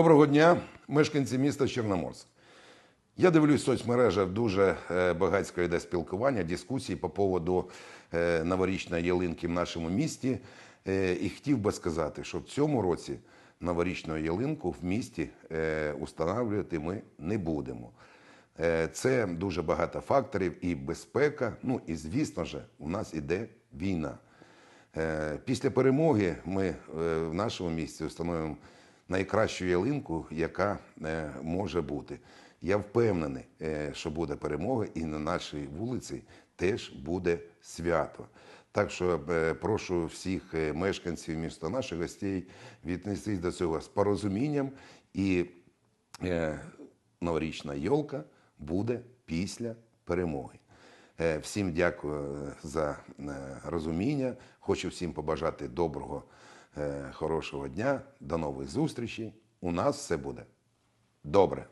Доброго дня, мешканці міста Чорноморськ. Я дивлюсь в соцмережах дуже е, багатсько йде спілкування, дискусії по поводу е, новорічної ялинки в нашому місті. Е, І хотів би сказати, що в цьому році новорічну ялинку в місті устанавлювати ми не будемо. Це дуже багато факторів і безпека. Ну і звісно ж, у нас іде війна. Після перемоги ми в нашому місті встановимо найкращу ялинку, яка е, може бути. Я впевнений, е, що буде перемога, і на нашій вулиці теж буде свято. Так що е, прошу всіх мешканців міста, наших гостей віднестись до цього з порозумінням, і новорічна йолка буде після перемоги. Всім дякую за розуміння. Хочу всім побажати доброго, хорошого дня. До нових зустрічей. У нас все буде добре.